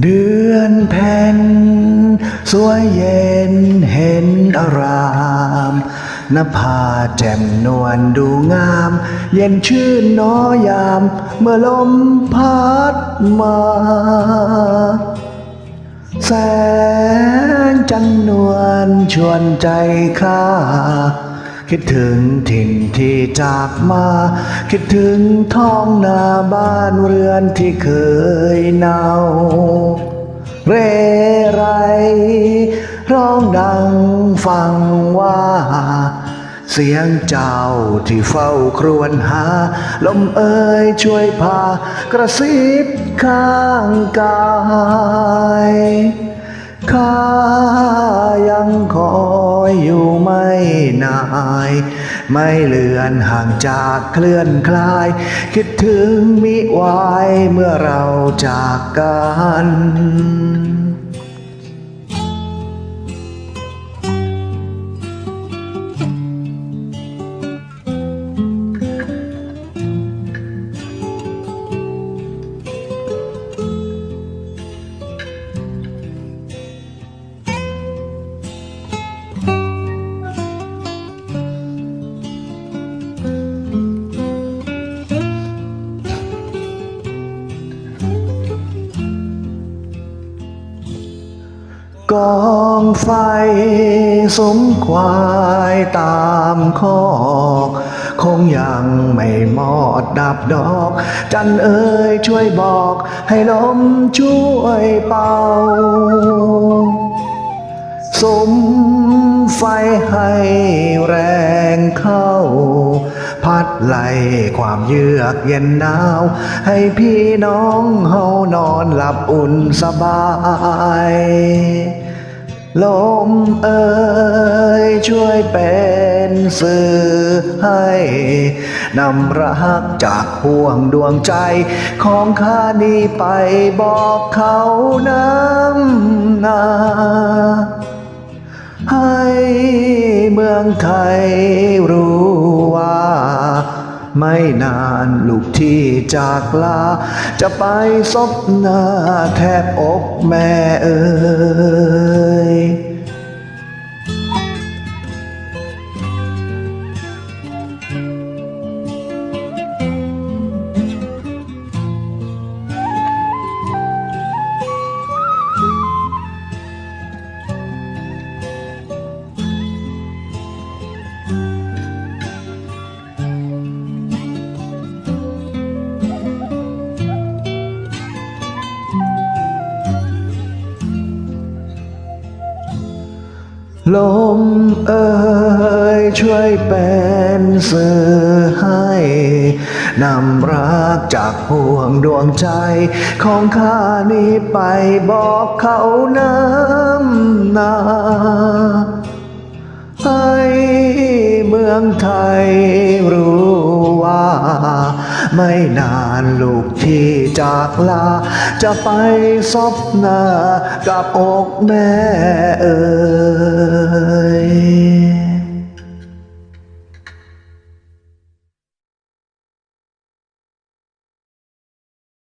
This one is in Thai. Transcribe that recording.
เดือนเพ็ญสวยเย็นเห็นอารามนภาแจ่มนวลดูงาม เย็นชื่นน้อยาม เมื่อลมพัดมา แสงจันนวลชวนใจข้าคิดถึงถิ่นที่จากมา คิดถึงท้องนาบ้านเรือนที่เคยนา เรไรร้องดังฟังว่า เสียงเจ้าที่เฝ้าครวญหา ลมเอ่ยช่วยพากระซิบข้างกายข้าาย ไม่เลือนห่างจากเคลื่อนคลาย คิดถึงมิไหวเมื่อเราจากกัน กองไฟสมควายตามคอกคงยังไม่หมดดับดอก จันเอ๋ยช่วยบอก ให้ลมช่วยเป่าสมไฟให้แรงเข้า พัดไล่ความเยือกเย็นหนาว ให้พี่น้องเฮาน อนหลับอุ่นสบาย ลมเอ่ยช่วยเป็นสื่อให้นำรักจากห่วงดวงใจของข้านี้ไปบอกเขาน้ำหนาให้เมืองไทยรู้ ไม่นานลูกที่จากลา จะไปซบหน้าแทบอกแม่เอ่ย ลมเอ่ยช่วยเป็นสื่อให้นำรักจากห่วงดวงใจ ของข้านี้ไปบอกเขาน้ำหนาให้เมืองไทย ไม่นานลูกที่จากลา จะไปซบหน้ากับอกแม่เอ่ย